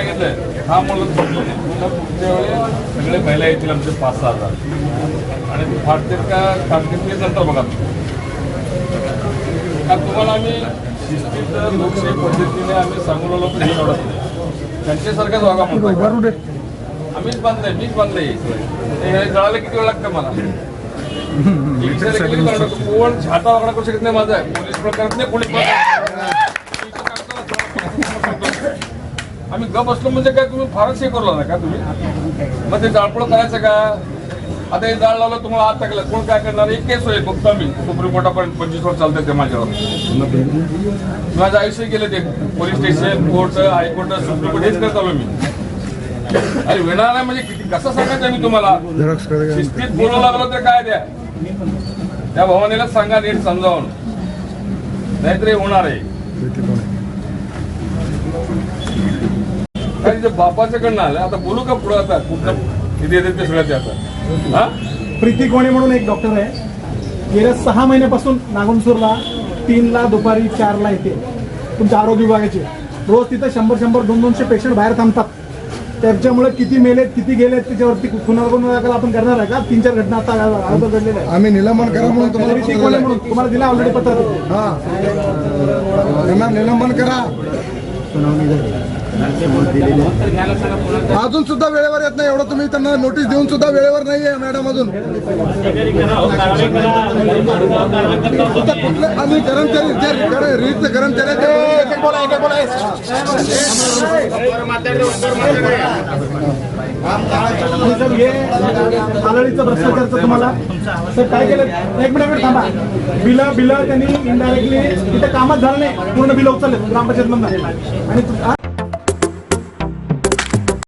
सांगितलंय. हा म्हणून पुन्हा पुढच्या वेळी सगळे महिला येतील आमचे पाच सहा हजार. आणि फाटतील का कामगिरी नंतर बघा. का तुम्हाला आम्ही शिस्तीत लोकशाही पद्धतीने आम्ही सांगू लागलो तर हे आवडत नाही. त्यांच्यासारखाच वागा म्हणतो आम्हीच बांधलंय मीच बांधलंय हे जळायला किती वेळ लागतं मला? कोण छाटा वागणा करू शकत नाही माझा. पोलीस पण करत नाही पोलीस आम्ही गप असलो म्हणजे काय तुम्ही फारच हे करू लागला का तुम्ही? मग ते जाळपोळ करायचं का? आता हे जाळ लावलं तुम्हाला आत टाकलं कोण काय करणार? एक केस होईल फक्त आम्ही. सुप्रीम कोर्टापर्यंत पंचवीस वर चालतंय ते माझ्यावर. माझं आयुष्य गेलं ते. Police station court high court supreme court हेच करत आलो मी. अरे विणार नाही म्हणजे किती कसं सांगायचं मी तुम्हाला? शिस्तीत बोलावं लागलं तर काय द्या? त्या भवानीला सांगा नीट समजावून. नाहीतरी होणार आहे? काय बापाच्याकडनं आलं. आता बोलू का पुढं आता? कुठलं किती येते ते सगळं ते आता. हा? प्रीती कोणे म्हणून एक डॉक्टर आहे. गेल्या सहा महिन्यापासून नागुनसूरला तीनला दुपारी चारला येते. तुमच्या आरोग्य विभागाचे. रोज तिथं शंभर शंभर दोन दोनशे पेशंट बाहेर थांबतात. त्याच्यामुळे किती मेलेत किती गेलेत त्याच्यावरती दाखल आपण करणार आहे का? तीन चार घटना आता अगोदर घडलेल्या आहेत. आम्ही निलंबन करा म्हणून तुम्हाला. म्हणून? तुम्हाला दिला ऑलरेडी पत्र. हा. त्यांना निलंबन करा. अजून सुद्धा वेळेवर येत नाही एवढं तुम्ही त्यांना नोटीस देऊन सुद्धा वेळेवर नाहीये मॅडम अजून. कुठले आम्ही कर्मचारी जे रीतचे कर्मचारी हे आलळीचं भ्रष्टाचारचं तुम्हाला. सर काय केलं? एक मिनिट मिनिट थांबा. बिलं बिलं त्यांनी इनडायरेक्टली तिथे कामच झालं नाही. पूर्ण बिलं उचलले ग्रामपंचायत मधनं आणि?